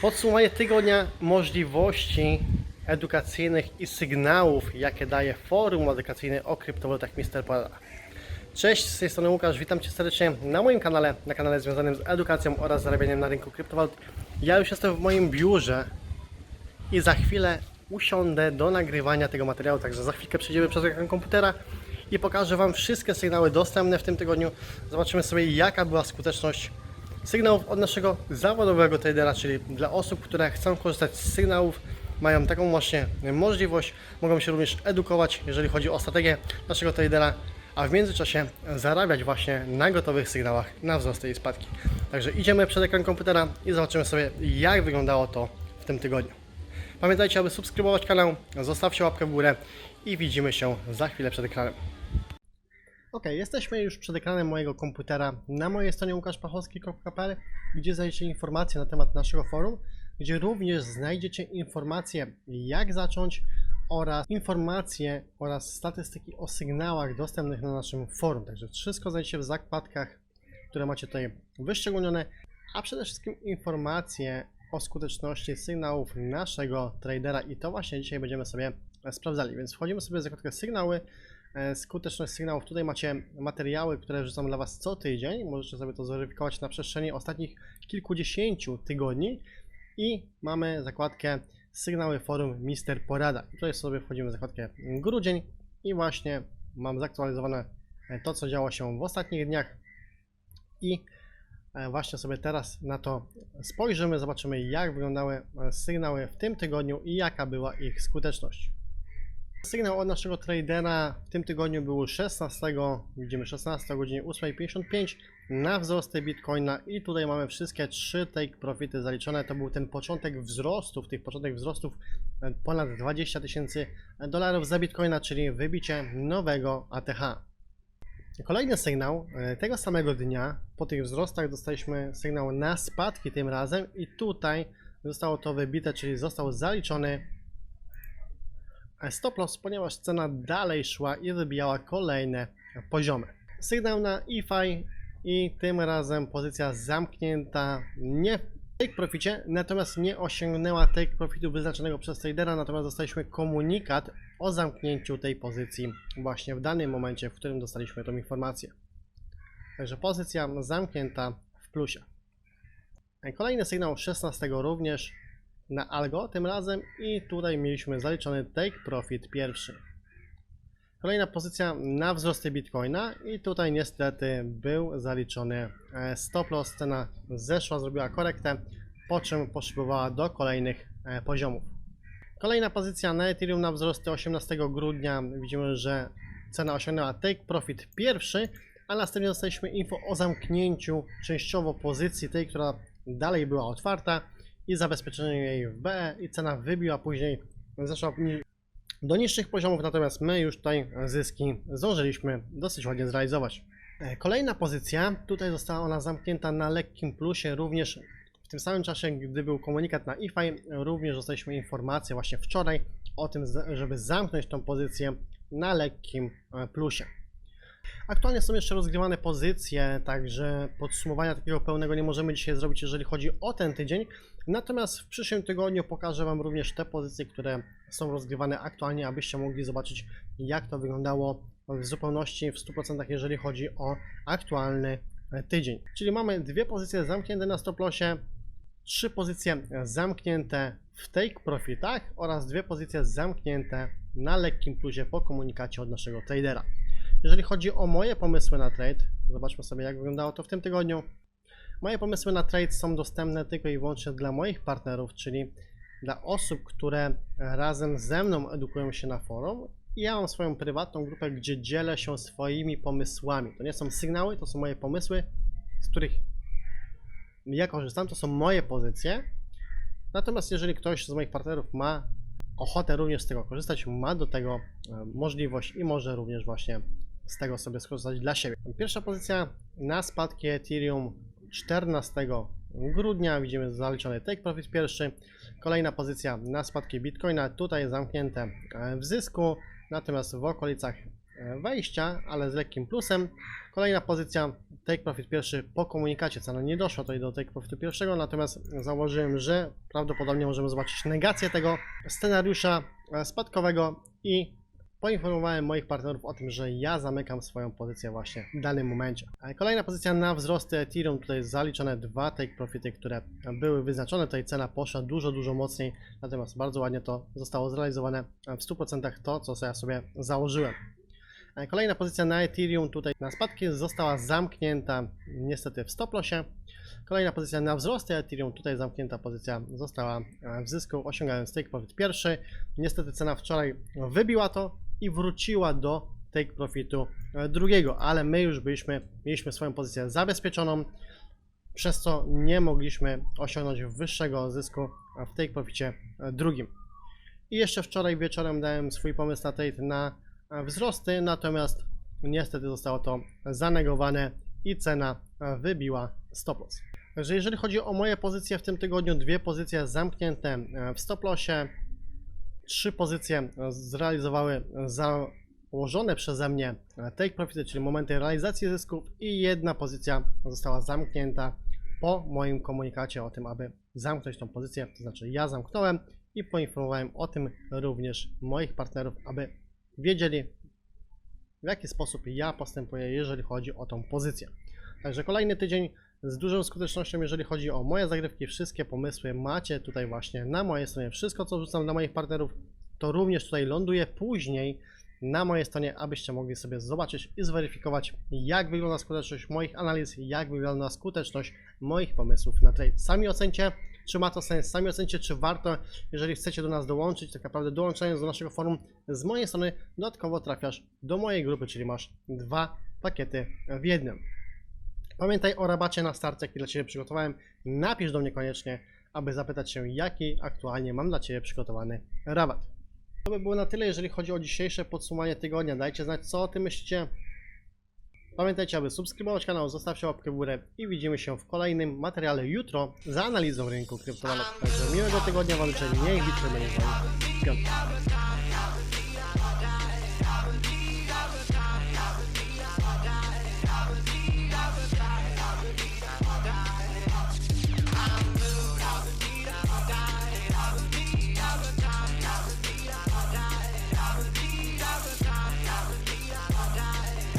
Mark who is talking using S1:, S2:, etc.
S1: Podsumowanie tygodnia możliwości edukacyjnych i sygnałów, jakie daje forum edukacyjne o kryptowalutach Mr. Porada. Cześć, z tej strony Łukasz, witam Cię serdecznie na moim kanale, na kanale związanym z edukacją oraz zarabianiem na rynku kryptowalut. Ja już jestem w moim biurze i za chwilę usiądę do nagrywania tego materiału, także za chwilkę przejdziemy przez ekran komputera i pokażę Wam wszystkie sygnały dostępne w tym tygodniu. Zobaczymy sobie, jaka była skuteczność sygnałów od naszego zawodowego tradera, czyli dla osób, które chcą korzystać z sygnałów, mają taką właśnie możliwość, mogą się również edukować, jeżeli chodzi o strategię naszego tradera, a w międzyczasie zarabiać właśnie na gotowych sygnałach na wzrosty i spadki. Także idziemy przed ekran komputera i zobaczymy sobie, jak wyglądało to w tym tygodniu. Pamiętajcie, aby subskrybować kanał, zostawcie łapkę w górę i widzimy się za chwilę przed ekranem. Ok, jesteśmy już przed ekranem mojego komputera na mojej stronie łukaszpachowski.pl, gdzie znajdziecie informacje na temat naszego forum, gdzie również znajdziecie informacje jak zacząć oraz informacje oraz statystyki o sygnałach dostępnych na naszym forum. Także wszystko znajdziecie w zakładkach, które macie tutaj wyszczególnione, a przede wszystkim informacje o skuteczności sygnałów naszego tradera i to właśnie dzisiaj będziemy sobie sprawdzali. Więc wchodzimy sobie w zakładkę sygnały, skuteczność sygnałów. Tutaj macie materiały, które wrzucam dla Was co tydzień. Możecie sobie to zweryfikować na przestrzeni ostatnich kilkudziesięciu tygodni. I mamy zakładkę sygnały forum Mister Porada. Tutaj sobie wchodzimy w zakładkę grudzień i właśnie mam zaktualizowane e, to, co działo się w ostatnich dniach. I e, właśnie sobie teraz na to spojrzymy, zobaczymy jak wyglądały e, sygnały w tym tygodniu i jaka była ich skuteczność. Sygnał od naszego tradera w tym tygodniu był 16, widzimy 16 o godzinie 8.55 na wzrosty Bitcoina i tutaj mamy wszystkie trzy take profity zaliczone. To był ten początek wzrostów, tych początek wzrostów e, ponad 20 tysięcy dolarów za Bitcoina, czyli wybicie nowego ATH. Kolejny sygnał e, tego samego dnia, po tych wzrostach dostaliśmy sygnał na spadki tym razem i tutaj zostało to wybite, czyli został zaliczony stop loss, ponieważ cena dalej szła i wybijała kolejne poziomy. Sygnał na EFI i tym razem pozycja zamknięta nie w take proficie, natomiast nie osiągnęła take profitu wyznaczonego przez tradera, natomiast dostaliśmy komunikat o zamknięciu tej pozycji właśnie w danym momencie, w którym dostaliśmy tą informację. Także pozycja zamknięta w plusie. Kolejny sygnał 16 również na algo tym razem i tutaj mieliśmy zaliczony take profit pierwszy. Kolejna pozycja na wzrosty Bitcoina i tutaj niestety był zaliczony e, stop loss, cena zeszła, zrobiła korektę, po czym poszybowała do kolejnych e, poziomów. Kolejna pozycja na Ethereum na wzrosty 18 grudnia, widzimy, że cena osiągnęła take profit pierwszy, a następnie dostaliśmy info o zamknięciu częściowo pozycji tej, która dalej była otwarta i zabezpieczeniu jej w B i cena wybiła później, zeszła do niższych poziomów, natomiast my już tutaj zyski zdążyliśmy dosyć ładnie zrealizować. E, Kolejna pozycja, tutaj została ona zamknięta na lekkim plusie, również w tym samym czasie, gdy był komunikat na EFI, również dostaliśmy informację właśnie wczoraj o tym, żeby zamknąć tą pozycję na lekkim e, plusie. Aktualnie są jeszcze rozgrywane pozycje, także podsumowania takiego pełnego nie możemy dzisiaj zrobić, jeżeli chodzi o ten tydzień. Natomiast w przyszłym tygodniu pokażę Wam również te pozycje, które są rozgrywane aktualnie, abyście mogli zobaczyć, jak to wyglądało w zupełności, w 100%, jeżeli chodzi o aktualny e, tydzień. Czyli mamy dwie pozycje zamknięte na stop lossie, trzy pozycje zamknięte w take profitach oraz dwie pozycje zamknięte na lekkim plusie po komunikacie od naszego tradera. Jeżeli chodzi o moje pomysły na trade, zobaczmy sobie jak wyglądało to w tym tygodniu. Moje pomysły na trade są dostępne tylko i wyłącznie dla moich partnerów, czyli dla osób, które razem ze mną edukują się na forum. I ja mam swoją prywatną grupę, gdzie dzielę się swoimi pomysłami. To nie są sygnały, to są moje pomysły, z których ja korzystam, to są moje pozycje. Natomiast jeżeli ktoś z moich partnerów ma ochotę również z tego korzystać, ma do tego e, możliwość i może również właśnie z tego sobie skorzystać dla siebie. Pierwsza pozycja na spadki Ethereum 14 grudnia, widzimy zaliczony take profit pierwszy. Kolejna pozycja na spadki Bitcoina, tutaj zamknięte e, w zysku, natomiast w okolicach e, wejścia, ale z lekkim plusem. Kolejna pozycja Take Profit pierwszy po komunikacie cena nie doszła tutaj do Take Profitu pierwszego, natomiast założyłem, że prawdopodobnie możemy zobaczyć negację tego scenariusza e, spadkowego i poinformowałem moich partnerów o tym, że ja zamykam swoją pozycję właśnie w danym momencie. E, Kolejna pozycja na wzrosty Ethereum, tutaj zaliczone dwa take profity, które były wyznaczone, tutaj cena poszła dużo, dużo mocniej, natomiast bardzo ładnie to zostało zrealizowane w 100% to, co ja sobie założyłem. E, Kolejna pozycja na Ethereum, tutaj na spadki została zamknięta niestety w stop lossie. Kolejna pozycja na wzrosty Ethereum, tutaj zamknięta pozycja została e, w zysku, osiągając take profit pierwszy. Niestety cena wczoraj wybiła to i wróciła do take profitu e, drugiego, ale my już byliśmy, mieliśmy swoją pozycję zabezpieczoną, przez co nie mogliśmy osiągnąć wyższego zysku w take proficie e, drugim. I jeszcze wczoraj wieczorem dałem swój pomysł na trade na e, wzrosty, natomiast niestety zostało to zanegowane i cena wybiła stop loss. Także jeżeli chodzi o moje pozycje w tym tygodniu, dwie pozycje zamknięte w stop lossie, trzy pozycje e, zrealizowały założone przeze mnie e, take profity, czyli momenty realizacji zysków i jedna pozycja została zamknięta po moim komunikacie o tym, aby zamknąć tą pozycję, to znaczy ja zamknąłem i poinformowałem o tym również moich partnerów, aby wiedzieli w jaki sposób ja postępuję, jeżeli chodzi o tą pozycję. Także kolejny tydzień z dużą skutecznością, jeżeli chodzi o moje zagrywki, wszystkie pomysły macie tutaj właśnie na mojej stronie. Wszystko, co wrzucam dla moich partnerów, to również tutaj ląduje później na mojej stronie, abyście mogli sobie zobaczyć i zweryfikować, jak wygląda skuteczność moich analiz, jak wygląda skuteczność moich pomysłów na trade. Sami ocencie, czy ma to sens, sami ocencie, czy warto, jeżeli chcecie do nas dołączyć, tak naprawdę dołączając do naszego forum, z mojej strony dodatkowo trafiasz do mojej grupy, czyli masz dwa pakiety w jednym. Pamiętaj o rabacie na start, jaki dla Ciebie przygotowałem. Napisz do mnie koniecznie, aby zapytać się, jaki aktualnie mam dla Ciebie przygotowany rabat. To by było na tyle, jeżeli chodzi o dzisiejsze podsumowanie tygodnia. Dajcie znać, co o tym myślicie. Pamiętajcie, aby subskrybować kanał, zostawcie łapkę w górę i widzimy się w kolejnym materiale jutro za analizą rynku kryptowalut. Także miłego tygodnia Wam życzę, niech wami. Piątek.